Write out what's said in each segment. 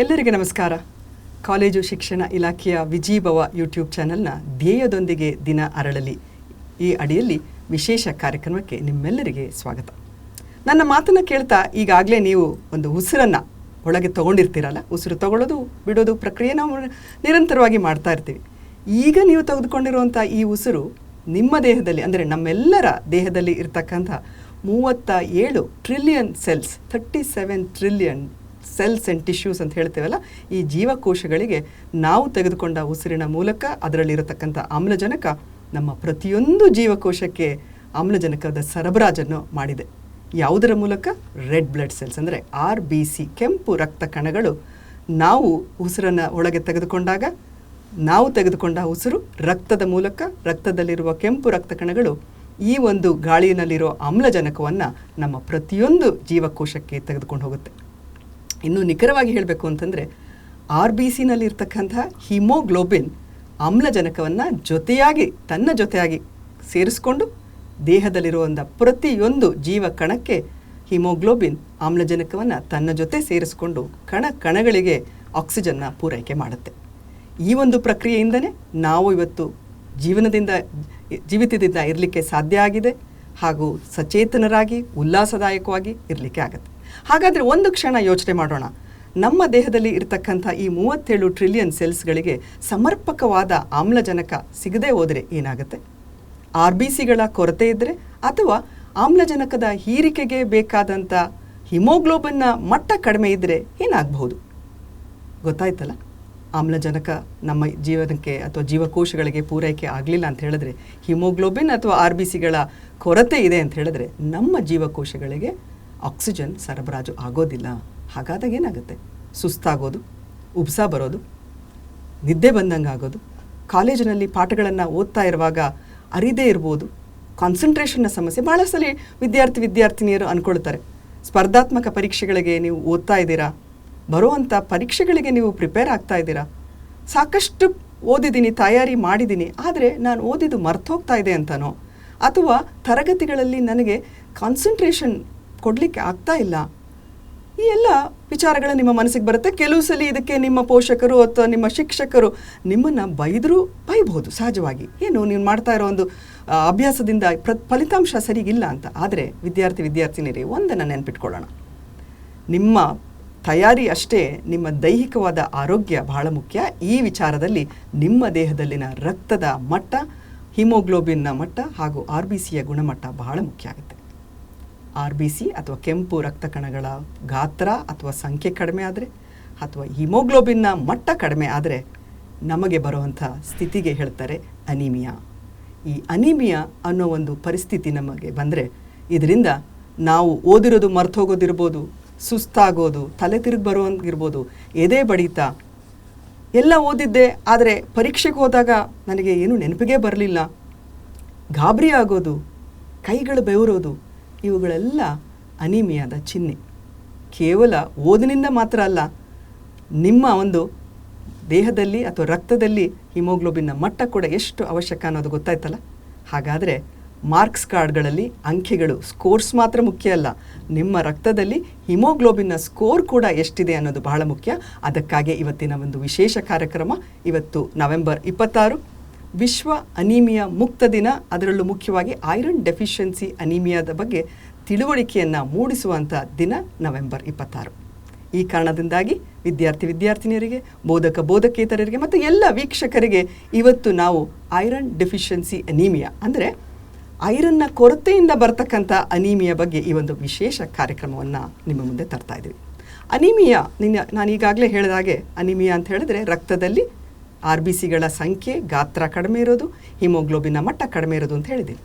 ಎಲ್ಲರಿಗೆ ನಮಸ್ಕಾರ. ಕಾಲೇಜು ಶಿಕ್ಷಣ ಇಲಾಖೆಯ ವಿಜೀಭವ ಯೂಟ್ಯೂಬ್ ಚಾನೆಲ್ನ ಧ್ಯೇಯದೊಂದಿಗೆ ದಿನ ಅರಳಲಿ. ಈ ಅಡಿಯಲ್ಲಿ ವಿಶೇಷ ಕಾರ್ಯಕ್ರಮಕ್ಕೆ ನಿಮ್ಮೆಲ್ಲರಿಗೆ ಸ್ವಾಗತ. ನನ್ನ ಮಾತನ್ನು ಕೇಳ್ತಾ ಈಗಾಗಲೇ ನೀವು ಒಂದು ಉಸಿರನ್ನು ಒಳಗೆ ತಗೊಂಡಿರ್ತೀರಲ್ಲ, ಉಸಿರು ತಗೊಳ್ಳೋದು, ಬಿಡೋದು ಪ್ರಕ್ರಿಯೆ ನಾವು ನಿರಂತರವಾಗಿ ಮಾಡ್ತಾ ಇರ್ತೀವಿ. ಈಗ ನೀವು ತೆಗೆದುಕೊಂಡಿರುವಂಥ ಈ ಉಸಿರು ನಿಮ್ಮ ದೇಹದಲ್ಲಿ, ಅಂದರೆ ನಮ್ಮೆಲ್ಲರ ದೇಹದಲ್ಲಿ ಇರ್ತಕ್ಕಂಥ ಮೂವತ್ತ ಏಳು trillion cells thirty seven trillion cells and tissues ಅಂತ ಹೇಳ್ತೇವಲ್ಲ, ಈ ಜೀವಕೋಶಗಳಿಗೆ ನಾವು ತೆಗೆದುಕೊಂಡ ಉಸಿರಿನ ಮೂಲಕ ಅದರಲ್ಲಿರತಕ್ಕಂಥ ಆಮ್ಲಜನಕ ನಮ್ಮ ಪ್ರತಿಯೊಂದು ಜೀವಕೋಶಕ್ಕೆ ಆಮ್ಲಜನಕದ ಸರಬರಾಜನ್ನು ಮಾಡಿದೆ. ಯಾವುದರ ಮೂಲಕ? ರೆಡ್ ಬ್ಲಡ್ ಸೆಲ್ಸ್ ಅಂದರೆ ಆರ್ ಬಿ ಸಿ ಕೆಂಪು ರಕ್ತ ಕಣಗಳು. ನಾವು ಉಸಿರನ್ನು ಒಳಗೆ ತೆಗೆದುಕೊಂಡಾಗ, ನಾವು ತೆಗೆದುಕೊಂಡ ಉಸಿರು ರಕ್ತದ ಮೂಲಕ, ರಕ್ತದಲ್ಲಿರುವ ಕೆಂಪು ರಕ್ತ ಕಣಗಳು ಈ ಒಂದು ಗಾಳಿಯಲ್ಲಿರೋ ಆಮ್ಲಜನಕವನ್ನು ನಮ್ಮ ಪ್ರತಿಯೊಂದು ಜೀವಕೋಶಕ್ಕೆ ತೆಗೆದುಕೊಂಡು ಹೋಗುತ್ತೆ. ಇನ್ನು ನಿಖರವಾಗಿ ಹೇಳಬೇಕು ಅಂತಂದರೆ ಆರ್ ಬಿ ಸಿನಲ್ಲಿ ಇರ್ತಕ್ಕಂಥ ಹಿಮೋಗ್ಲೋಬಿನ್ ಆಮ್ಲಜನಕವನ್ನು ಜೊತೆಯಾಗಿ, ತನ್ನ ಜೊತೆಯಾಗಿ ಸೇರಿಸ್ಕೊಂಡು ದೇಹದಲ್ಲಿರುವಂಥ ಪ್ರತಿಯೊಂದು ಜೀವ ಕಣಕ್ಕೆ ಹಿಮೋಗ್ಲೋಬಿನ್ ಆಮ್ಲಜನಕವನ್ನು ತನ್ನ ಜೊತೆ ಸೇರಿಸ್ಕೊಂಡು ಕಣ ಕಣಗಳಿಗೆ ಆಕ್ಸಿಜನ್ನ ಪೂರೈಕೆ ಮಾಡುತ್ತೆ. ಈ ಒಂದು ಪ್ರಕ್ರಿಯೆಯಿಂದನೇ ನಾವು ಇವತ್ತು ಜೀವನದಿಂದ, ಜೀವಿತದಿಂದ ಇರಲಿಕ್ಕೆ ಸಾಧ್ಯ ಆಗಿದೆ ಹಾಗೂ ಸಚೇತನರಾಗಿ, ಉಲ್ಲಾಸದಾಯಕವಾಗಿ ಇರಲಿಕ್ಕೆ ಆಗುತ್ತೆ. ಹಾಗಾದರೆ ಒಂದು ಕ್ಷಣ ಯೋಚನೆ ಮಾಡೋಣ. ನಮ್ಮ ದೇಹದಲ್ಲಿ ಇರತಕ್ಕಂಥ ಈ ಮೂವತ್ತೇಳು ಟ್ರಿಲಿಯನ್ ಸೆಲ್ಸ್ಗಳಿಗೆ ಸಮರ್ಪಕವಾದ ಆಮ್ಲಜನಕ ಸಿಗದೆ ಹೋದರೆ ಏನಾಗುತ್ತೆ? ಆರ್ ಬಿ ಸಿಗಳ ಕೊರತೆ ಇದ್ದರೆ ಅಥವಾ ಆಮ್ಲಜನಕದ ಹೀರಿಕೆಗೆ ಬೇಕಾದಂಥ ಹಿಮೋಗ್ಲೋಬನ್ನ ಮಟ್ಟ ಕಡಿಮೆ ಇದ್ದರೆ ಏನಾಗಬಹುದು? ಗೊತ್ತಾಯ್ತಲ್ಲ? ಆಮ್ಲಜನಕ ನಮ್ಮ ಜೀವನಕ್ಕೆ ಅಥವಾ ಜೀವಕೋಶಗಳಿಗೆ ಪೂರೈಕೆ ಆಗಲಿಲ್ಲ ಅಂತ ಹೇಳಿದ್ರೆ, ಹಿಮೋಗ್ಲೋಬಿನ್ ಅಥವಾ ಆರ್ ಬಿ ಸಿಗಳ ಕೊರತೆ ಇದೆ ಅಂತ ಹೇಳಿದ್ರೆ ನಮ್ಮ ಜೀವಕೋಶಗಳಿಗೆ ಆಕ್ಸಿಜನ್ ಸರಬರಾಜು ಆಗೋದಿಲ್ಲ. ಹಾಗಾದಾಗ ಏನಾಗುತ್ತೆ? ಸುಸ್ತಾಗೋದು, ಉಬ್ಸ ಬರೋದು, ನಿದ್ದೆ ಬಂದಂಗೆ ಆಗೋದು, ಕಾಲೇಜಿನಲ್ಲಿ ಪಾಠಗಳನ್ನು ಓದ್ತಾ ಇರುವಾಗ ಅರಿದೇ ಇರ್ಬೋದು ಕಾನ್ಸಂಟ್ರೇಷನ್ನ ಸಮಸ್ಯೆ ಭಾಳ ಸಲ ವಿದ್ಯಾರ್ಥಿ ವಿದ್ಯಾರ್ಥಿನಿಯರು ಅಂದ್ಕೊಳ್ತಾರೆ ಸ್ಪರ್ಧಾತ್ಮಕ ಪರೀಕ್ಷೆಗಳಿಗೆ ನೀವು ಓದ್ತಾ ಇದ್ದೀರಾ? ಬರುವಂಥ ಪರೀಕ್ಷೆಗಳಿಗೆ ನೀವು ಪ್ರಿಪೇರ್ ಆಗ್ತಾ ಇದ್ದೀರಾ? ಸಾಕಷ್ಟು ಓದಿದ್ದೀನಿ, ತಯಾರಿ ಮಾಡಿದ್ದೀನಿ, ಆದರೆ ನಾನು ಓದಿದ್ದು ಮರ್ತೋಗ್ತಾ ಇದೆ ಅಂತನೋ? ಅಥವಾ ತರಗತಿಗಳಲ್ಲಿ ನನಗೆ ಕಾನ್ಸಂಟ್ರೇಷನ್ ಕೊಡಲಿಕ್ಕೆ ಆಗ್ತಾ ಇಲ್ಲ. ಈ ಎಲ್ಲ ವಿಚಾರಗಳು ನಿಮ್ಮ ಮನಸ್ಸಿಗೆ ಬರುತ್ತೆ. ಕೆಲವು ಸಲ ಇದಕ್ಕೆ ನಿಮ್ಮ ಪೋಷಕರು ಅಥವಾ ನಿಮ್ಮ ಶಿಕ್ಷಕರು ನಿಮ್ಮನ್ನು ಬೈದರೂ ಬೈಬಹುದು ಸಹಜವಾಗಿ. ಏನು ನೀವು ಮಾಡ್ತಾ ಇರೋ ಒಂದು ಅಭ್ಯಾಸದಿಂದ ಪ್ರ, ಫಲಿತಾಂಶ ಸರಿಗಿಲ್ಲ ಅಂತ. ಆದರೆ ವಿದ್ಯಾರ್ಥಿ, ವಿದ್ಯಾರ್ಥಿನಿಯರೇ, ಒಂದನ್ನು ನೆನ್ಪಿಟ್ಕೊಳ್ಳೋಣ. ನಿಮ್ಮ ತಯಾರಿ ಅಷ್ಟೇ ನಿಮ್ಮ ದೈಹಿಕವಾದ ಆರೋಗ್ಯ ಬಹಳ ಮುಖ್ಯ. ಈ ವಿಚಾರದಲ್ಲಿ ನಿಮ್ಮ ದೇಹದಲ್ಲಿನ ರಕ್ತದ ಮಟ್ಟ, ಹಿಮೋಗ್ಲೋಬಿನ್ನ ಮಟ್ಟ ಹಾಗೂ ಆರ್ ಬಿ ಸಿಯ ಗುಣಮಟ್ಟ ಬಹಳ ಮುಖ್ಯ ಆಗುತ್ತೆ. ಆರ್ ಬಿ ಸಿ ಅಥವಾ ಕೆಂಪು ರಕ್ತ ಕಣಗಳ ಗಾತ್ರ ಅಥವಾ ಸಂಖ್ಯೆ ಕಡಿಮೆ ಆದರೆ, ಅಥವಾ ಹಿಮೋಗ್ಲೋಬಿನ್ನ ಮಟ್ಟ ಕಡಿಮೆ ಆದರೆ ನಮಗೆ ಬರುವಂಥ ಸ್ಥಿತಿಗೆ ಹೇಳ್ತಾರೆ ಅನಿಮಿಯಾ. ಈ ಅನಿಮಿಯಾ ಅನ್ನೋ ಒಂದು ಪರಿಸ್ಥಿತಿ ನಮಗೆ ಬಂದರೆ, ಇದರಿಂದ ನಾವು ಓದಿರೋದು ಮರ್ತೋಗೋದಿರ್ಬೋದು, ಸುಸ್ತಾಗೋದು, ತಲೆ ತಿರುಗಿ ಬರುವಂಗಿರ್ಬೋದು, ಎದೆ ಬಡಿತ ಎಲ್ಲ ಓದಿದ್ದೆ, ಆದರೆ ಪರೀಕ್ಷೆಗೆ ಹೋದಾಗ ನನಗೆ ಏನು ನೆನಪಿಗೆ ಬರಲಿಲ್ಲ. ಗಾಬರಿ ಆಗೋದು, ಕೈಗಳು ಬೆವರೋದು ಇವುಗಳೆಲ್ಲ ಅನಿಮಿಯಾದ ಚಿಹ್ನೆ ಕೇವಲ ಓದಿನಿಂದ ಮಾತ್ರ ಅಲ್ಲ, ನಿಮ್ಮ ಒಂದು ದೇಹದಲ್ಲಿ ಅಥವಾ ರಕ್ತದಲ್ಲಿ ಹಿಮೋಗ್ಲೋಬಿನ್ನ ಮಟ್ಟ ಕೂಡ ಎಷ್ಟು ಅವಶ್ಯಕ ಅನ್ನೋದು ಗೊತ್ತಾಯ್ತಲ್ಲ? ಹಾಗಾದರೆ ಮಾರ್ಕ್ಸ್ ಕಾರ್ಡ್ಗಳಲ್ಲಿ ಅಂಕೆಗಳು, ಸ್ಕೋರ್ಸ್ ಮಾತ್ರ ಮುಖ್ಯ ಅಲ್ಲ, ನಿಮ್ಮ ರಕ್ತದಲ್ಲಿ ಹಿಮೋಗ್ಲೋಬಿನ್ನ ಸ್ಕೋರ್ ಕೂಡ ಎಷ್ಟಿದೆ ಅನ್ನೋದು ಬಹಳ ಮುಖ್ಯ. ಅದಕ್ಕಾಗಿ ಇವತ್ತಿನ ಒಂದು ವಿಶೇಷ ಕಾರ್ಯಕ್ರಮ ಇವತ್ತು ನವೆಂಬರ್ ಇಪ್ಪತ್ತಾರು. ವಿಶ್ವ ಅನೀಮಿಯಾ ಮುಕ್ತ ದಿನ. ಅದರಲ್ಲೂ ಮುಖ್ಯವಾಗಿ ಐರನ್ ಡೆಫಿಷಿಯನ್ಸಿ ಅನೀಮಿಯಾದ ಬಗ್ಗೆ ತಿಳುವಳಿಕೆಯನ್ನು ಮೂಡಿಸುವಂಥ ದಿನ ನವೆಂಬರ್ ಇಪ್ಪತ್ತಾರು. ಈ ಕಾರಣದಿಂದಾಗಿ ವಿದ್ಯಾರ್ಥಿ ವಿದ್ಯಾರ್ಥಿನಿಯರಿಗೆ, ಬೋಧಕ ಬೋಧಕೇತರರಿಗೆ ಮತ್ತು ಎಲ್ಲ ವೀಕ್ಷಕರಿಗೆ ಇವತ್ತು ನಾವು ಐರನ್ ಡೆಫಿಷಿಯನ್ಸಿ ಅನೀಮಿಯಾ ಅಂದರೆ ಐರನ್ನ ಕೊರತೆಯಿಂದ ಬರ್ತಕ್ಕಂಥ ಅನೀಮಿಯಾ ಬಗ್ಗೆ ಈ ಒಂದು ವಿಶೇಷ ಕಾರ್ಯಕ್ರಮವನ್ನು ನಿಮ್ಮ ಮುಂದೆ ತರ್ತಾ ಇದ್ದೀವಿ. ಅನೀಮಿಯಾ, ನಿನ್ನ ನಾನು ಈಗಾಗಲೇ ಹೇಳಿದ ಹಾಗೆ ಅನಿಮಿಯಾ ಅಂತ ಹೇಳಿದ್ರೆ ರಕ್ತದಲ್ಲಿ ಆರ್ ಬಿ ಸಿಗಳ ಸಂಖ್ಯೆ ಗಾತ್ರ ಕಡಿಮೆ ಇರೋದು, ಹಿಮೋಗ್ಲೋಬಿನ ಮಟ್ಟ ಕಡಿಮೆ ಇರೋದು ಅಂತ ಹೇಳಿದ್ದೀನಿ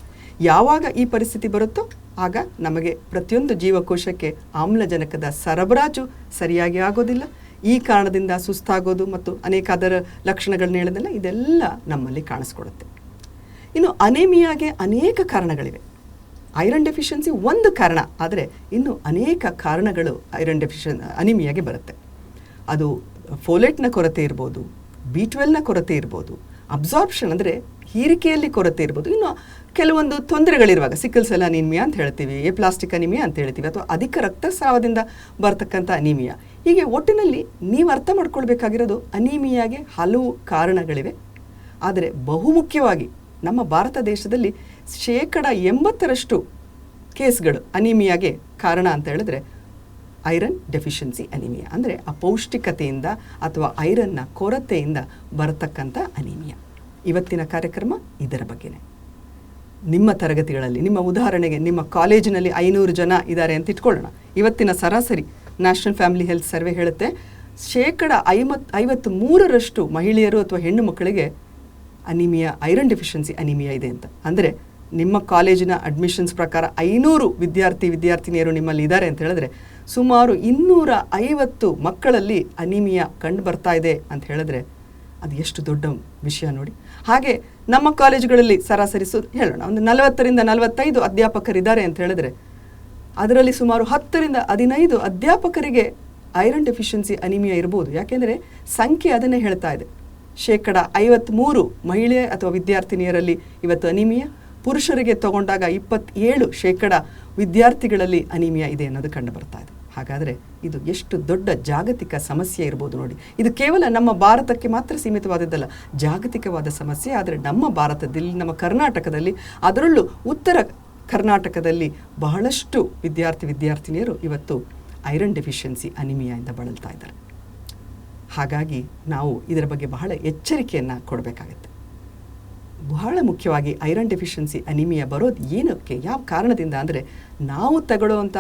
ಯಾವಾಗ ಈ ಪರಿಸ್ಥಿತಿ ಬರುತ್ತೋ ಆಗ ನಮಗೆ ಪ್ರತಿಯೊಂದು ಜೀವಕೋಶಕ್ಕೆ ಆಮ್ಲಜನಕದ ಸರಬರಾಜು ಸರಿಯಾಗಿ ಆಗೋದಿಲ್ಲ. ಈ ಕಾರಣದಿಂದ ಸುಸ್ತಾಗೋದು ಮತ್ತು ಅನೇಕ ಅದರ ಲಕ್ಷಣಗಳನ್ನ ಹೇಳಿದೆಲ್ಲ ಇದೆಲ್ಲ ನಮ್ಮಲ್ಲಿ ಕಾಣಿಸ್ಕೊಡುತ್ತೆ. ಇನ್ನು ಅನೇಮಿಯಾಗೆ ಅನೇಕ ಕಾರಣಗಳಿವೆ. ಐರನ್ ಡೆಫಿಷಿಯನ್ಸಿ ಒಂದು ಕಾರಣ, ಆದರೆ ಇನ್ನು ಅನೇಕ ಕಾರಣಗಳು ಐರನ್ ಡೆಫಿಷಿಯನ್ ಅನಿಮಿಯಾಗೆ ಬರುತ್ತೆ. ಅದು ಫೋಲೇಟ್ನ ಕೊರತೆ ಇರ್ಬೋದು ಬಿ ಟ್ವೆಲ್ನ ಕೊರತೆ ಇರ್ಬೋದು. ಅಬ್ಸಾರ್ಪ್ಷನ್ ಅಂದರೆ ಹೀರಿಕೆಯಲ್ಲಿ ಕೊರತೆ ಇರ್ಬೋದು. ಇನ್ನು ಕೆಲವೊಂದು ತೊಂದರೆಗಳಿರುವಾಗ ಸಿಕ್ಕಲ್ ಸೆಲ್ ಅನಿಮಿಯಾ ಅಂತ ಹೇಳ್ತೀವಿ ಎ ಪ್ಲಾಸ್ಟಿಕ್ ಅನಿಮಿಯಾ ಅಂತ ಹೇಳ್ತೀವಿ, ಅಥವಾ ಅಧಿಕ ರಕ್ತಸ್ರಾವದಿಂದ ಬರ್ತಕ್ಕಂಥ ಅನಿಮಿಯಾ ಹೀಗೆ ಒಟ್ಟಿನಲ್ಲಿ ನೀವು ಅರ್ಥ ಮಾಡ್ಕೊಳ್ಬೇಕಾಗಿರೋದು ಅನೀಮಿಯಾಗೆ ಹಲವು ಕಾರಣಗಳಿವೆ. ಆದರೆ ಬಹುಮುಖ್ಯವಾಗಿ ನಮ್ಮ ಭಾರತ ದೇಶದಲ್ಲಿ ಶೇಕಡ ಎಂಬತ್ತರಷ್ಟು ಕೇಸ್ಗಳು ಅನೀಮಿಯಾಗೆ ಕಾರಣ ಅಂತ ಹೇಳಿದ್ರೆ ಐರನ್ ಡೆಫಿಷಿಯನ್ಸಿ ಅನಿಮಿಯಾ. ಅಂದರೆ ಅಪೌಷ್ಟಿಕತೆಯಿಂದ ಅಥವಾ ಐರನ್ನ ಕೊರತೆಯಿಂದ ಬರತಕ್ಕಂಥ ಅನಿಮಿಯಾ. ಇವತ್ತಿನ ಕಾರ್ಯಕ್ರಮ ಇದರ ಬಗ್ಗೆನೇ. ನಿಮ್ಮ ತರಗತಿಗಳಲ್ಲಿ, ನಿಮ್ಮ ಉದಾಹರಣೆಗೆ ನಿಮ್ಮ ಕಾಲೇಜಿನಲ್ಲಿ ಐನೂರು ಜನ ಇದ್ದಾರೆ ಅಂತ ಇಟ್ಕೊಳ್ಳೋಣ. ಇವತ್ತಿನ ಸರಾಸರಿ ನ್ಯಾಷನಲ್ ಫ್ಯಾಮಿಲಿ ಹೆಲ್ತ್ ಸರ್ವೆ ಹೇಳುತ್ತೆ, ಶೇಕಡ ಐವತ್ ಐವತ್ತು ಮೂರರಷ್ಟು ಮಹಿಳೆಯರು ಅಥವಾ ಹೆಣ್ಣು ಮಕ್ಕಳಿಗೆ ಅನಿಮಿಯಾ, ಐರನ್ ಡೆಫಿಷಿಯನ್ಸಿ ಅನಿಮಿಯಾ ಇದೆ ಅಂತ. ಅಂದರೆ ನಿಮ್ಮ ಕಾಲೇಜಿನ ಅಡ್ಮಿಷನ್ಸ್ ಪ್ರಕಾರ ಐನೂರು ವಿದ್ಯಾರ್ಥಿ, ವಿದ್ಯಾರ್ಥಿನಿಯರು ನಿಮ್ಮಲ್ಲಿ ಇದ್ದಾರೆ ಅಂತ ಹೇಳಿದ್ರೆ ಸುಮಾರು ಇನ್ನೂರ ಐವತ್ತು ಮಕ್ಕಳಲ್ಲಿ ಅನಿಮಿಯಾ ಕಂಡು ಬರ್ತಾ ಇದೆ ಅಂತ ಹೇಳಿದ್ರೆ ಅದು ಎಷ್ಟು ದೊಡ್ಡ ವಿಷಯ ನೋಡಿ. ಹಾಗೆ ನಮ್ಮ ಕಾಲೇಜುಗಳಲ್ಲಿ ಸರಾಸರಿ ಸು, ಹೇಳೋಣ, ಒಂದು ನಲವತ್ತರಿಂದ ನಲವತ್ತೈದು ಅಧ್ಯಾಪಕರಿದ್ದಾರೆ ಅಂತ ಹೇಳಿದ್ರೆ ಅದರಲ್ಲಿ ಸುಮಾರು ಹತ್ತರಿಂದ ಹದಿನೈದು ಅಧ್ಯಾಪಕರಿಗೆ ಐರನ್ ಡೆಫಿಷಿಯನ್ಸಿ ಅನಿಮಿಯಾ ಇರ್ಬೋದು. ಯಾಕೆಂದರೆ ಸಂಖ್ಯೆ ಅದನ್ನೇ ಹೇಳ್ತಾ ಇದೆ. ಶೇಕಡ ಐವತ್ತ್ಮೂರು ಮಹಿಳೆ ಅಥವಾ ವಿದ್ಯಾರ್ಥಿನಿಯರಲ್ಲಿ ಇವತ್ತು ಅನಿಮಿಯಾ ಪುರುಷರಿಗೆ ತಗೊಂಡಾಗ ಇಪ್ಪತ್ತೇಳು ಶೇಕಡ ವಿದ್ಯಾರ್ಥಿಗಳಲ್ಲಿ ಅನಿಮಿಯಾ ಇದೆ ಅನ್ನೋದು ಕಂಡು ಬರ್ತಾ ಇದೆ. ಹಾಗಾದರೆ ಇದು ಎಷ್ಟು ದೊಡ್ಡ ಜಾಗತಿಕ ಸಮಸ್ಯೆ ಇರ್ಬೋದು ನೋಡಿ. ಇದು ಕೇವಲ ನಮ್ಮ ಭಾರತಕ್ಕೆ ಮಾತ್ರ ಸೀಮಿತವಾದದ್ದಲ್ಲ, ಜಾಗತಿಕವಾದ ಸಮಸ್ಯೆ. ಆದರೆ ನಮ್ಮ ಭಾರತದಲ್ಲಿ, ನಮ್ಮ ಕರ್ನಾಟಕದಲ್ಲಿ, ಅದರಲ್ಲೂ ಉತ್ತರ ಕರ್ನಾಟಕದಲ್ಲಿ ಬಹಳಷ್ಟು ವಿದ್ಯಾರ್ಥಿ, ವಿದ್ಯಾರ್ಥಿನಿಯರು ಇವತ್ತು ಐರನ್ ಡೆಫಿಷಿಯನ್ಸಿ ಅನಿಮಿಯಾಯಿಂದ ಬಳಲ್ತಾ ಇದ್ದಾರೆ. ಹಾಗಾಗಿ ನಾವು ಇದರ ಬಗ್ಗೆ ಬಹಳ ಎಚ್ಚರಿಕೆಯನ್ನು ಕೊಡಬೇಕಾಗತ್ತೆ. ಬಹಳ ಮುಖ್ಯವಾಗಿ ಐರನ್ ಡೆಫಿಷಿಯನ್ಸಿ ಅನಿಮಿಯಾ ಬರೋದು ಏನಕ್ಕೆ, ಯಾವ ಕಾರಣದಿಂದ ಅಂದರೆ ನಾವು ತಗೊಳ್ಳುವಂಥ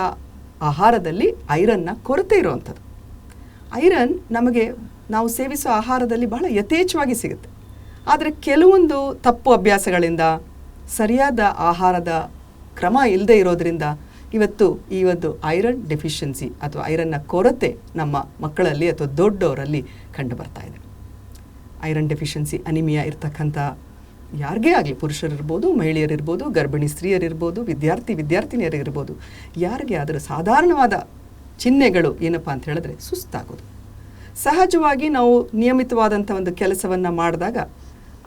ಆಹಾರದಲ್ಲಿ ಐರನ್ನ ಕೊರತೆ ಇರುವಂಥದ್ದು. ಐರನ್ ನಮಗೆ ನಾವು ಸೇವಿಸೋ ಆಹಾರದಲ್ಲಿ ಬಹಳ ಯಥೇಚ್ಛವಾಗಿ ಸಿಗುತ್ತೆ. ಆದರೆ ಕೆಲವೊಂದು ತಪ್ಪು ಅಭ್ಯಾಸಗಳಿಂದ, ಸರಿಯಾದ ಆಹಾರದ ಕ್ರಮ ಇಲ್ಲದೆ ಇರೋದರಿಂದ ಇವತ್ತು ಈ ಒಂದು ಐರನ್ ಡೆಫಿಷಿಯನ್ಸಿ ಅಥವಾ ಐರನ್ನ ಕೊರತೆ ನಮ್ಮ ಮಕ್ಕಳಲ್ಲಿ ಅಥವಾ ದೊಡ್ಡವರಲ್ಲಿ ಕಂಡು ಬರ್ತಾ ಇದೆ. ಐರನ್ ಡೆಫಿಷಿಯನ್ಸಿ ಅನಿಮಿಯಾ ಇರ್ತಕ್ಕಂಥ ಯಾರಿಗೇ ಆಗಲಿ, ಪುರುಷರಿರ್ಬೋದು, ಮಹಿಳೆಯರಿರ್ಬೋದು, ಗರ್ಭಿಣಿ ಸ್ತ್ರೀಯರಿರ್ಬೋದು, ವಿದ್ಯಾರ್ಥಿ ವಿದ್ಯಾರ್ಥಿನಿಯರಿರ್ಬೋದು, ಯಾರಿಗೆ ಆದರೂ ಸಾಧಾರಣವಾದ ಚಿಹ್ನೆಗಳು ಏನಪ್ಪಾ ಅಂತ ಹೇಳಿದ್ರೆ ಸುಸ್ತಾಗೋದು. ಸಹಜವಾಗಿ ನಾವು ನಿಯಮಿತವಾದಂಥ ಒಂದು ಕೆಲಸವನ್ನು ಮಾಡಿದಾಗ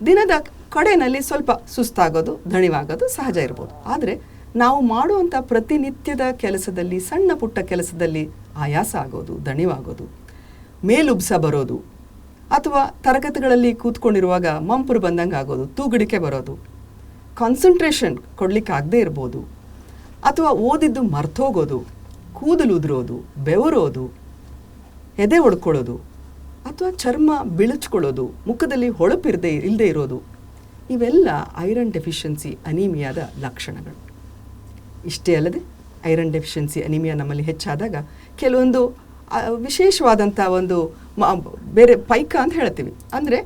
ದಿನದ ಕಡೆಯಲ್ಲಿ ಸ್ವಲ್ಪ ಸುಸ್ತಾಗೋದು, ದಣಿವಾಗೋದು ಸಹಜ ಇರ್ಬೋದು. ಆದರೆ ನಾವು ಮಾಡುವಂಥ ಪ್ರತಿನಿತ್ಯದ ಕೆಲಸದಲ್ಲಿ, ಸಣ್ಣ ಪುಟ್ಟ ಕೆಲಸದಲ್ಲಿ ಆಯಾಸ ಆಗೋದು, ದಣಿವಾಗೋದು, ಮೇಲುಬ್ಸ ಬರೋದು ಅಥವಾ ತರಗತಿಗಳಲ್ಲಿ ಕೂತ್ಕೊಂಡಿರುವಾಗ ಮಂಪರು ಬಂದಂಗೆ ಆಗೋದು ತೂಗಡಿಕೆ ಬರೋದು ಕಾನ್ಸಂಟ್ರೇಷನ್ ಕೊಡ್ಲಿಕ್ಕೆ ಆಗದೆ ಇರ್ಬೋದು. ಅಥವಾ ಓದಿದ್ದು ಮರ್ತೋಗೋದು, ಕೂದಲು ಉದುರೋದು, ಬೆವರೋದು, ಎದೆ ಒಡ್ಕೊಳ್ಳೋದು, ಅಥವಾ ಚರ್ಮ ಬಿಳುಚ್ಕೊಳ್ಳೋದು, ಮುಖದಲ್ಲಿ ಹೊಳಪಿರದೆ ಇಲ್ಲದೆ ಇರೋದು, ಇವೆಲ್ಲ ಐರನ್ ಡೆಫಿಷಿಯನ್ಸಿ ಅನೀಮಿಯಾದ ಲಕ್ಷಣಗಳು. ಇಷ್ಟೇ ಅಲ್ಲದೆ ಐರನ್ ಡೆಫಿಷಿಯನ್ಸಿ ಅನಿಮಿಯಾ ನಮ್ಮಲ್ಲಿ ಹೆಚ್ಚಾದಾಗ ಕೆಲವೊಂದು ವಿಶೇಷವಾದಂಥ ಒಂದು ಬೇರೆ ಪೈಕ ಅಂತ ಹೇಳ್ತೀವಿ. ಅಂದರೆ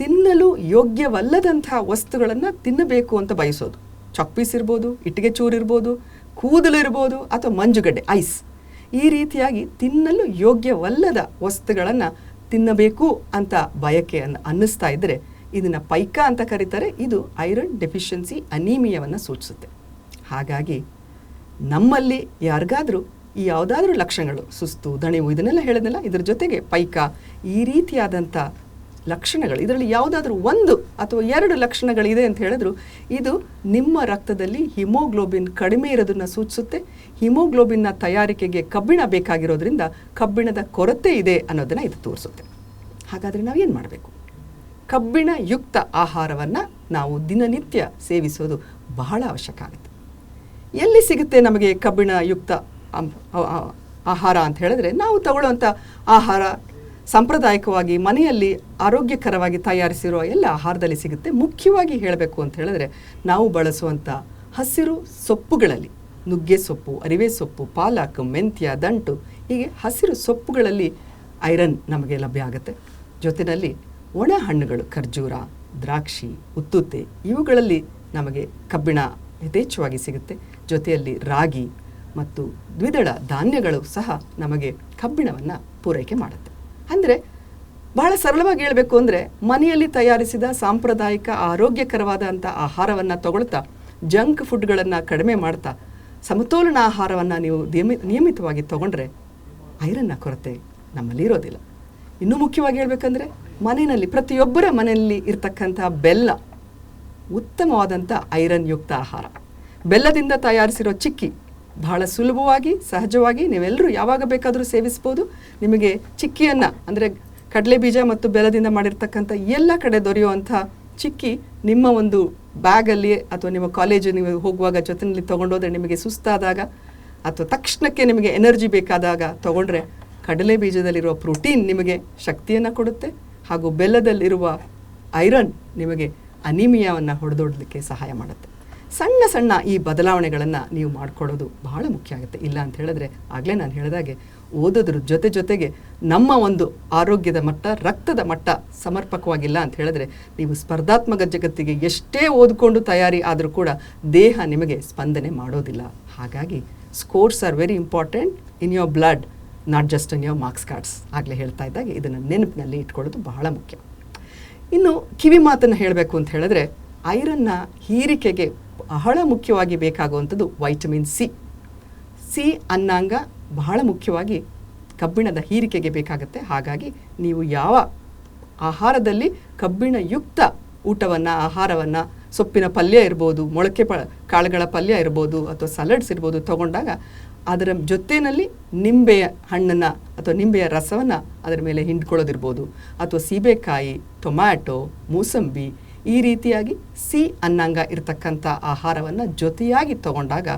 ತಿನ್ನಲು ಯೋಗ್ಯವಲ್ಲದಂತಹ ವಸ್ತುಗಳನ್ನು ತಿನ್ನಬೇಕು ಅಂತ ಬಯಸೋದು. ಚಪ್ಪೀಸ್ ಪೀಸ್ ಇರ್ಬೋದು, ಇಟ್ಟಿಗೆ ಚೂರು ಇರ್ಬೋದು, ಕೂದಲು ಇರ್ಬೋದು ಅಥವಾ ಮಂಜುಗಡ್ಡೆ, ಐಸ್. ಈ ರೀತಿಯಾಗಿ ತಿನ್ನಲು ಯೋಗ್ಯವಲ್ಲದ ವಸ್ತುಗಳನ್ನು ತಿನ್ನಬೇಕು ಅಂತ ಬಯಕೆ ಅನ್ನ ಅನ್ನಿಸ್ತಾ ಇದ್ದರೆ ಇದನ್ನು ಪೈಕ ಅಂತ ಕರೀತಾರೆ. ಇದು ಐರನ್ ಡೆಫಿಷಿಯನ್ಸಿ ಅನೀಮಿಯವನ್ನು ಸೂಚಿಸುತ್ತೆ. ಹಾಗಾಗಿ ನಮ್ಮಲ್ಲಿ ಯಾರಿಗಾದರೂ ಈ ಯಾವುದಾದ್ರೂ ಲಕ್ಷಣಗಳು, ಸುಸ್ತು, ದಣಿವು, ಇದನ್ನೆಲ್ಲ ಹೇಳಿದ್ನಲ್ಲ ಇದರ ಜೊತೆಗೆ ಪೈಕ, ಈ ರೀತಿಯಾದಂಥ ಲಕ್ಷಣಗಳು, ಇದರಲ್ಲಿ ಯಾವುದಾದ್ರೂ ಒಂದು ಅಥವಾ ಎರಡು ಲಕ್ಷಣಗಳಿದೆ ಅಂತ ಹೇಳಿದ್ರು, ಇದು ನಿಮ್ಮ ರಕ್ತದಲ್ಲಿ ಹಿಮೋಗ್ಲೋಬಿನ್ ಕಡಿಮೆ ಇರೋದನ್ನು ಸೂಚಿಸುತ್ತೆ. ಹಿಮೋಗ್ಲೋಬಿನ್ನ ತಯಾರಿಕೆಗೆ ಕಬ್ಬಿಣ ಬೇಕಾಗಿರೋದ್ರಿಂದ ಕಬ್ಬಿಣದ ಕೊರತೆ ಇದೆ ಅನ್ನೋದನ್ನು ಇದು ತೋರಿಸುತ್ತೆ. ಹಾಗಾದರೆ ಏನು ಮಾಡಬೇಕು? ಕಬ್ಬಿಣ ಯುಕ್ತ ಆಹಾರವನ್ನು ನಾವು ದಿನನಿತ್ಯ ಸೇವಿಸೋದು ಬಹಳ ಅವಶ್ಯಕ ಆಗುತ್ತೆ. ಎಲ್ಲಿ ಸಿಗುತ್ತೆ ನಮಗೆ ಕಬ್ಬಿಣ ಯುಕ್ತ ಆಹಾರ ಅಂತ ಹೇಳಿದ್ರೆ ನಾವು ತಗೊಳ್ಳುವಂಥ ಆಹಾರ ಸಾಂಪ್ರದಾಯಿಕವಾಗಿ ಮನೆಯಲ್ಲಿ ಆರೋಗ್ಯಕರವಾಗಿ ತಯಾರಿಸಿರುವ ಎಲ್ಲ ಆಹಾರದಲ್ಲಿ ಸಿಗುತ್ತೆ. ಮುಖ್ಯವಾಗಿ ಹೇಳಬೇಕು ಅಂತ ಹೇಳಿದ್ರೆ ನಾವು ಬಳಸುವಂಥ ಹಸಿರು ಸೊಪ್ಪುಗಳಲ್ಲಿ ನುಗ್ಗೆ ಸೊಪ್ಪು, ಅರಿವೆ ಸೊಪ್ಪು, ಪಾಲಕ್, ಮೆಂತ್ಯ, ದಂಟು ಹೀಗೆ ಹಸಿರು ಸೊಪ್ಪುಗಳಲ್ಲಿ ಐರನ್ ನಮಗೆ ಲಭ್ಯ ಆಗುತ್ತೆ. ಜೊತೆಯಲ್ಲಿ ಒಣ ಹಣ್ಣುಗಳು ಖರ್ಜೂರ, ದ್ರಾಕ್ಷಿ, ಉತ್ತುತ್ತೆ ಇವುಗಳಲ್ಲಿ ನಮಗೆ ಕಬ್ಬಿಣ ಯಥೇಚ್ಛವಾಗಿ ಸಿಗುತ್ತೆ. ಜೊತೆಯಲ್ಲಿ ರಾಗಿ ಮತ್ತು ದ್ವಿದಳ ಧಾನ್ಯಗಳು ಸಹ ನಮಗೆ ಕಬ್ಬಿಣವನ್ನು ಪೂರೈಕೆ ಮಾಡುತ್ತೆ. ಅಂದರೆ ಬಹಳ ಸರಳವಾಗಿ ಹೇಳಬೇಕು ಅಂದರೆ ಮನೆಯಲ್ಲಿ ತಯಾರಿಸಿದ ಸಾಂಪ್ರದಾಯಿಕ ಆರೋಗ್ಯಕರವಾದಂಥ ಆಹಾರವನ್ನು ತಗೊಳ್ತಾ ಜಂಕ್ ಫುಡ್ಗಳನ್ನು ಕಡಿಮೆ ಮಾಡ್ತಾ ಸಮತೋಲನ ಆಹಾರವನ್ನು ನೀವು ನಿಯಮಿ, ನಿಯಮಿತವಾಗಿ ತಗೊಂಡ್ರೆ ಐರನ್ನ ಕೊರತೆ ನಮ್ಮಲ್ಲಿ ಇರೋದಿಲ್ಲ. ಇನ್ನೂ ಮುಖ್ಯವಾಗಿ ಹೇಳಬೇಕಂದ್ರೆ ಮನೆಯಲ್ಲಿ ಪ್ರತಿಯೊಬ್ಬರ ಮನೆಯಲ್ಲಿ ಇರ್ತಕ್ಕಂಥ ಬೆಲ್ಲ ಉತ್ತಮವಾದಂಥ ಐರನ್ ಯುಕ್ತ ಆಹಾರ. ಬೆಲ್ಲದಿಂದ ತಯಾರಿಸಿರೋ ಚಿಕ್ಕಿ ಬಹಳ ಸುಲಭವಾಗಿ, ಸಹಜವಾಗಿ ನೀವೆಲ್ಲರೂ ಯಾವಾಗ ಬೇಕಾದರೂ ಸೇವಿಸ್ಬೋದು. ನಿಮಗೆ ಚಿಕ್ಕಿಯನ್ನು, ಅಂದರೆ ಕಡಲೆ ಬೀಜ ಮತ್ತು ಬೆಲ್ಲದಿಂದ ಮಾಡಿರ್ತಕ್ಕಂಥ ಎಲ್ಲ ಕಡೆ ದೊರೆಯುವಂಥ ಚಿಕ್ಕಿ ನಿಮ್ಮ ಒಂದು ಬ್ಯಾಗಲ್ಲಿ ಅಥವಾ ನಿಮ್ಮ ಕಾಲೇಜು ನೀವು ಹೋಗುವಾಗ ಜೊತೆಯಲ್ಲಿ ತೊಗೊಂಡೋದ್ರೆ ನಿಮಗೆ ಸುಸ್ತಾದಾಗ ಅಥವಾ ತಕ್ಷಣಕ್ಕೆ ನಿಮಗೆ ಎನರ್ಜಿ ಬೇಕಾದಾಗ ತೊಗೊಂಡ್ರೆ ಕಡಲೆ ಬೀಜದಲ್ಲಿರುವ ಪ್ರೋಟೀನ್ ನಿಮಗೆ ಶಕ್ತಿಯನ್ನು ಕೊಡುತ್ತೆ. ಹಾಗೂ ಬೆಲ್ಲದಲ್ಲಿರುವ ಐರನ್ ನಿಮಗೆ ಅನಿಮಿಯಾವನ್ನು ಹೊಡೆದೊಡಲಿಕ್ಕೆ ಸಹಾಯ ಮಾಡುತ್ತೆ. ಸಣ್ಣ ಸಣ್ಣ ಈ ಬದಲಾವಣೆಗಳನ್ನು ನೀವು ಮಾಡ್ಕೊಳ್ಳೋದು ಬಹಳ ಮುಖ್ಯ ಆಗುತ್ತೆ. ಇಲ್ಲ ಅಂತ ಹೇಳಿದ್ರೆ ಆಗಲೇ ನಾನು ಹೇಳಿದಾಗೆ ಓದೋದ್ರ ಜೊತೆ ಜೊತೆಗೆ ನಮ್ಮ ಒಂದು ಆರೋಗ್ಯದ ಮಟ್ಟ, ರಕ್ತದ ಮಟ್ಟ ಸಮರ್ಪಕವಾಗಿಲ್ಲ ಅಂತ ಹೇಳಿದ್ರೆ ನೀವು ಸ್ಪರ್ಧಾತ್ಮಕ ಜಗತ್ತಿಗೆ ಎಷ್ಟೇ ಓದ್ಕೊಂಡು ತಯಾರಿ ಆದರೂ ಕೂಡ ದೇಹ ನಿಮಗೆ ಸ್ಪಂದನೆ ಮಾಡೋದಿಲ್ಲ. ಹಾಗಾಗಿ scores are very important in your blood not just in your marks cards ಆಗಲೇ ಹೇಳ್ತಾ ಇದ್ದಾಗ ಇದನ್ನು ನೆನಪಿನಲ್ಲಿ ಇಟ್ಕೊಳ್ಳೋದು ಬಹಳ ಮುಖ್ಯ. ಇನ್ನು ಕಿವಿ ಮಾತನ್ನು ಹೇಳಬೇಕು ಅಂತ ಹೇಳಿದ್ರೆ ಐರನ್ನ ಹೀರಿಕೆಗೆ ಬಹಳ ಮುಖ್ಯವಾಗಿ ಬೇಕಾಗುವಂಥದ್ದು ವೈಟಮಿನ್ ಸಿ ಸಿ ಅನ್ನಾಂಗ ಬಹಳ ಮುಖ್ಯವಾಗಿ ಕಬ್ಬಿಣದ ಹೀರಿಕೆಗೆ ಬೇಕಾಗುತ್ತೆ. ಹಾಗಾಗಿ ನೀವು ಯಾವ ಆಹಾರದಲ್ಲಿ ಕಬ್ಬಿಣಯುಕ್ತ ಊಟವನ್ನು, ಆಹಾರವನ್ನು, ಸೊಪ್ಪಿನ ಪಲ್ಯ ಇರ್ಬೋದು, ಮೊಳಕೆ ಪ ಕಾಳುಗಳ ಪಲ್ಯ ಇರ್ಬೋದು ಅಥವಾ ಸಲಾಡ್ಸ್ ಇರ್ಬೋದು ತಗೊಂಡಾಗ ಅದರ ಜೊತೆಯಲ್ಲಿ ನಿಂಬೆಯ ಹಣ್ಣನ್ನು ಅಥವಾ ನಿಂಬೆಯ ರಸವನ್ನು ಅದರ ಮೇಲೆ ಹಿಂಡ್ಕೊಳ್ಳೋದಿರ್ಬೋದು. ಅಥವಾ ಸೀಬೆಕಾಯಿ ಟೊಮ್ಯಾಟೊ ಮೂಸಂಬಿ ಈ ರೀತಿಯಾಗಿ ಸಿ ಅನ್ನಂಗ ಇರತಕ್ಕಂಥ ಆಹಾರವನ್ನು ಜೊತೆಯಾಗಿ ತಗೊಂಡಾಗ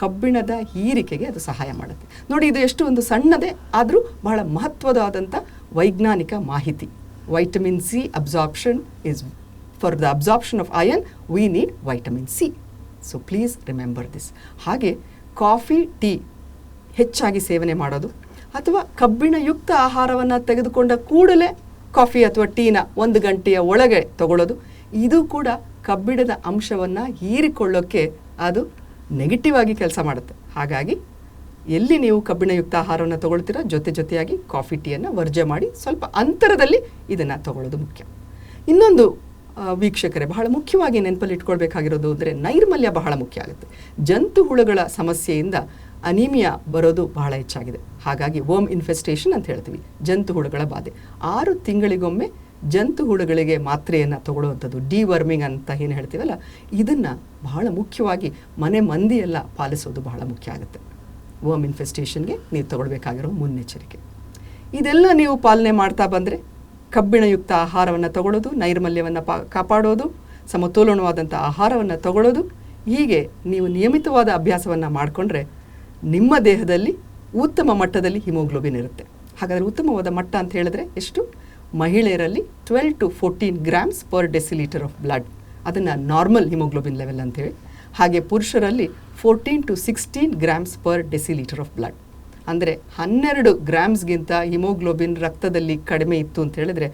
ಕಬ್ಬಿಣದ ಹೀರಿಕೆಗೆ ಅದು ಸಹಾಯ ಮಾಡುತ್ತೆ. ನೋಡಿ, ಇದು ಎಷ್ಟು ಒಂದು ಸಣ್ಣದೇ, ಆದರೂ ಬಹಳ ಮಹತ್ವದಾದಂಥ ವೈಜ್ಞಾನಿಕ ಮಾಹಿತಿ. Vitamin C absorption is for the absorption of iron we need vitamin C so please remember this ಹಾಗೆ ಕಾಫಿ ಟೀ ಹೆಚ್ಚಾಗಿ ಸೇವನೆ ಮಾಡೋದು, ಅಥವಾ ಕಬ್ಬಿಣಯುಕ್ತ ಆಹಾರವನ್ನು ತೆಗೆದುಕೊಂಡ ಕೂಡಲೇ ಕಾಫಿ ಅಥವಾ ಟೀನ ಒಂದು ಗಂಟೆಯ ಒಳಗೆ ತಗೊಳ್ಳೋದು ಇದು ಕೂಡ ಕಬ್ಬಿಣದ ಅಂಶವನ್ನು ಹೀರಿಕೊಳ್ಳೋಕ್ಕೆ ಅದು ನೆಗೆಟಿವ್ ಆಗಿ ಕೆಲಸ ಮಾಡುತ್ತೆ. ಹಾಗಾಗಿ ಎಲ್ಲಿ ನೀವು ಕಬ್ಬಿಣಯುಕ್ತ ಆಹಾರವನ್ನು ತಗೊಳ್ತೀರೋ ಜೊತೆ ಜೊತೆಯಾಗಿ ಕಾಫಿ ಟೀಯನ್ನು ವರ್ಜೆ ಮಾಡಿ ಸ್ವಲ್ಪ ಅಂತರದಲ್ಲಿ ಇದನ್ನು ತಗೊಳ್ಳೋದು ಮುಖ್ಯ. ಇನ್ನೊಂದು ವೀಕ್ಷಕರೇ, ಬಹಳ ಮುಖ್ಯವಾಗಿ ನೆನಪಲ್ಲಿ ಇಟ್ಕೊಳ್ಬೇಕಾಗಿರೋದು ಅಂದರೆ ನೈರ್ಮಲ್ಯ ಬಹಳ ಮುಖ್ಯ ಆಗುತ್ತೆ. ಜಂತು ಹುಳುಗಳ ಸಮಸ್ಯೆಯಿಂದ ಅನಿಮಿಯಾ ಬರೋದು ಬಹಳ ಹೆಚ್ಚಾಗಿದೆ. ಹಾಗಾಗಿ ಓಮ್ ಇನ್ಫೆಸ್ಟೇಷನ್ ಅಂತ ಹೇಳ್ತೀವಿ ಜಂತು ಹುಳುಗಳ ಬಾಧೆ. ಆರು ತಿಂಗಳಿಗೊಮ್ಮೆ ಜಂತು ಹುಳುಗಳಿಗೆ ಮಾತ್ರೆಯನ್ನು ತಗೊಳ್ಳುವಂಥದ್ದು ಡಿವರ್ಮಿಂಗ್ ಅಂತ ಏನು ಹೇಳ್ತೀವಲ್ಲ, ಇದನ್ನು ಬಹಳ ಮುಖ್ಯವಾಗಿ ಮನೆ ಮಂದಿಯೆಲ್ಲ ಪಾಲಿಸೋದು ಬಹಳ ಮುಖ್ಯ ಆಗುತ್ತೆ. ವರ್ಮ್ ಇನ್ಫೆಸ್ಟೇಷನ್ಗೆ ನೀವು ತಗೊಳ್ಬೇಕಾಗಿರೋ ಮುನ್ನೆಚ್ಚರಿಕೆ. ಇದೆಲ್ಲ ನೀವು ಪಾಲನೆ ಮಾಡ್ತಾ ಬಂದರೆ ಕಬ್ಬಿಣಯುಕ್ತ ಆಹಾರವನ್ನು ತಗೊಳ್ಳೋದು ನೈರ್ಮಲ್ಯವನ್ನು ಪಾ, ಕಾಪಾಡೋದು ಸಮತೋಲನವಾದಂಥ ಆಹಾರವನ್ನು ತಗೊಳ್ಳೋದು, ಹೀಗೆ ನೀವು ನಿಯಮಿತವಾದ ಅಭ್ಯಾಸವನ್ನು ಮಾಡಿಕೊಂಡ್ರೆ ನಿಮ್ಮ ದೇಹದಲ್ಲಿ ಉತ್ತಮ ಮಟ್ಟದಲ್ಲಿ ಹಿಮೋಗ್ಲೋಬಿನ್ ಇರುತ್ತೆ. ಹಾಗಾದರೆ ಉತ್ತಮವಾದ ಮಟ್ಟ ಅಂತ ಹೇಳಿದ್ರೆ ಎಷ್ಟು? ಮಹಿಳೆಯರಲ್ಲಿ twelve to fourteen grams per decilitre of blood ಅದನ್ನು ನಾರ್ಮಲ್ ಹಿಮೋಗ್ಲೋಬಿನ್ ಲೆವೆಲ್ ಅಂತೇಳಿ. ಹಾಗೆ ಪುರುಷರಲ್ಲಿ fourteen to sixteen grams per decilitre of blood ಅಂದರೆ ಹನ್ನೆರಡು ಗ್ರಾಮ್ಸ್ಗಿಂತ ಹಿಮೋಗ್ಲೋಬಿನ್ ರಕ್ತದಲ್ಲಿ ಕಡಿಮೆ ಇತ್ತು ಅಂತ ಹೇಳಿದ್ರೆ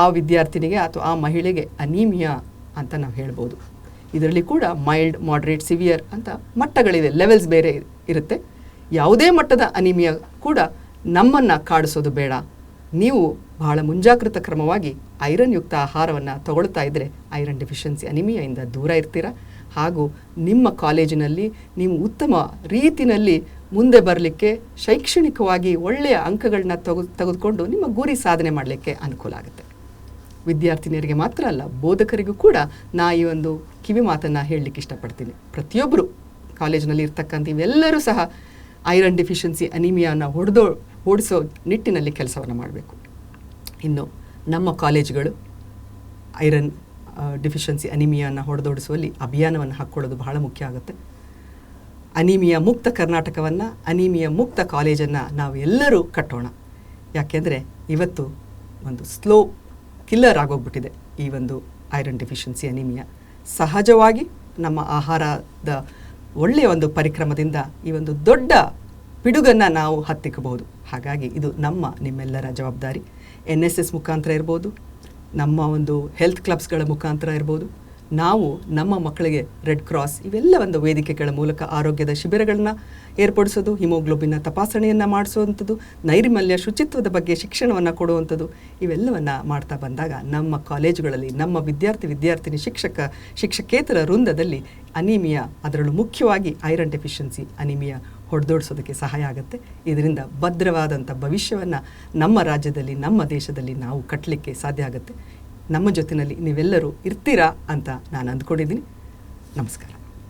ಆ ವಿದ್ಯಾರ್ಥಿನಿಗೆ ಅಥವಾ ಆ ಮಹಿಳೆಗೆ ಅನೀಮಿಯಾ ಅಂತ ನಾವು ಹೇಳ್ಬೋದು. ಇದರಲ್ಲಿ ಕೂಡ ಮೈಲ್ಡ್ ಮಾಡ್ರೇಟ್ ಸಿವಿಯರ್ ಅಂತ ಮಟ್ಟಗಳಿದೆ ಲೆವೆಲ್ಸ್ ಬೇರೆ ಇರುತ್ತೆ. ಯಾವುದೇ ಮಟ್ಟದ ಅನಿಮಿಯಾ ಕೂಡ ನಮ್ಮನ್ನು ಕಾಡಿಸೋದು ಬೇಡ. ನೀವು ಬಹಳ ಮುಂಜಾಗೃತ ಕ್ರಮವಾಗಿ ಐರನ್ ಯುಕ್ತ ಆಹಾರವನ್ನು ತಗೊಳ್ತಾ ಇದ್ದರೆ ಐರನ್ ಡೆಫಿಷಿಯನ್ಸಿ ಅನಿಮಿಯಿಂದ ದೂರ ಇರ್ತೀರ? ಹಾಗೂ ನಿಮ್ಮ ಕಾಲೇಜಿನಲ್ಲಿ ನೀವು ಉತ್ತಮ ರೀತಿಯಲ್ಲಿ ಮುಂದೆ ಬರಲಿಕ್ಕೆ ಶೈಕ್ಷಣಿಕವಾಗಿ ಒಳ್ಳೆಯ ಅಂಕಗಳನ್ನ ತೆಗೆ, ತೆಗೆದುಕೊಂಡು ನಿಮ್ಮ ಗುರಿ ಸಾಧನೆ ಮಾಡಲಿಕ್ಕೆ ಅನುಕೂಲ ಆಗುತ್ತೆ. ವಿದ್ಯಾರ್ಥಿನಿಯರಿಗೆ ಮಾತ್ರ ಅಲ್ಲ, ಬೋಧಕರಿಗೂ ಕೂಡ ನಾ ಈ ಒಂದು ಕಿವಿ ಮಾತನ್ನು ಹೇಳಲಿಕ್ಕೆ ಇಷ್ಟಪಡ್ತೀನಿ. ಪ್ರತಿಯೊಬ್ಬರು ಕಾಲೇಜಿನಲ್ಲಿ ಇರ್ತಕ್ಕಂಥ ಇವೆಲ್ಲರೂ ಸಹ ಐರನ್ ಡೆಫಿಷಿಯನ್ಸಿ ಅನಿಮಿಯಾನ ಹೊಡೆದೋ ಓಡಿಸೋ ನಿಟ್ಟಿನಲ್ಲಿ ಕೆಲಸವನ್ನು ಮಾಡಬೇಕು. ಇನ್ನು ನಮ್ಮ ಕಾಲೇಜುಗಳು ಐರನ್ ಡಿಫಿಷನ್ಸಿ ಅನಿಮಿಯಾನ ಹೊಡೆದೋಡಿಸುವಲ್ಲಿ ಅಭಿಯಾನವನ್ನು ಹಾಕ್ಕೊಳ್ಳೋದು ಬಹಳ ಮುಖ್ಯ ಆಗುತ್ತೆ. ಅನಿಮಿಯಾ ಮುಕ್ತ ಕರ್ನಾಟಕವನ್ನು, ಅನಿಮಿಯಾ ಮುಕ್ತ ಕಾಲೇಜನ್ನು ನಾವು ಎಲ್ಲರೂ ಕಟ್ಟೋಣ. ಯಾಕೆಂದರೆ ಇವತ್ತು ಒಂದು ಸ್ಲೋ ಕಿಲ್ಲರ್ ಆಗೋಗ್ಬಿಟ್ಟಿದೆ ಈ ಒಂದು ಐರನ್ ಡೆಫಿಷಿಯನ್ಸಿ ಅನಿಮಿಯಾ. ಸಹಜವಾಗಿ ನಮ್ಮ ಆಹಾರದ ಒಳ್ಳೆಯ ಒಂದು ಪರಿಕ್ರಮದಿಂದ ಈ ಒಂದು ದೊಡ್ಡ ಪಿಡುಗನ್ನು ನಾವು ಹತ್ತಿಕ್ಕಬಹುದು. ಹಾಗಾಗಿ ಇದು ನಮ್ಮ, ನಿಮ್ಮೆಲ್ಲರ ಜವಾಬ್ದಾರಿ. ಎನ್ ಎಸ್ ಎಸ್ ಮುಖಾಂತರ ಇರ್ಬೋದು, ನಮ್ಮ ಒಂದು ಹೆಲ್ತ್ ಕ್ಲಬ್ಸ್ಗಳ ಮುಖಾಂತರ ಇರ್ಬೋದು, ನಾವು ನಮ್ಮ ಮಕ್ಕಳಿಗೆ ರೆಡ್ ಕ್ರಾಸ್ ಇವೆಲ್ಲ ಒಂದು ವೇದಿಕೆಗಳ ಮೂಲಕ ಆರೋಗ್ಯದ ಶಿಬಿರಗಳನ್ನ ಏರ್ಪಡಿಸೋದು, ಹಿಮೋಗ್ಲೋಬಿನ್ನ ತಪಾಸಣೆಯನ್ನು ಮಾಡಿಸುವಂಥದ್ದು, ನೈರ್ಮಲ್ಯ ಶುಚಿತ್ವದ ಬಗ್ಗೆ ಶಿಕ್ಷಣವನ್ನು ಕೊಡುವಂಥದ್ದು, ಇವೆಲ್ಲವನ್ನು ಮಾಡ್ತಾ ಬಂದಾಗ ನಮ್ಮ ಕಾಲೇಜುಗಳಲ್ಲಿ ನಮ್ಮ ವಿದ್ಯಾರ್ಥಿ ವಿದ್ಯಾರ್ಥಿನಿ ಶಿಕ್ಷಕ ಶಿಕ್ಷಕೇತರ ವೃಂದದಲ್ಲಿ ಅನಿಮಿಯಾ ಅದರಲ್ಲೂ ಮುಖ್ಯವಾಗಿ ಐರನ್ ಡೆಫಿಷಿಯನ್ಸಿ ಅನಿಮಿಯಾ ಹೊಡೆದೋಡಿಸೋದಕ್ಕೆ ಸಹಾಯ ಆಗುತ್ತೆ. ಇದರಿಂದ ಭದ್ರವಾದಂಥ ಭವಿಷ್ಯವನ್ನು ನಮ್ಮ ರಾಜ್ಯದಲ್ಲಿ, ನಮ್ಮ ದೇಶದಲ್ಲಿ ನಾವು ಕಟ್ಟಲಿಕ್ಕೆ ಸಾಧ್ಯ ಆಗುತ್ತೆ. ನಮ್ಮ ಜೊತೆಯಲ್ಲಿ ನೀವೆಲ್ಲರೂ ಇರ್ತೀರಾ ಅಂತ ನಾನು ಅಂದ್ಕೊಂಡಿದ್ದೀನಿ. ನಮಸ್ಕಾರ.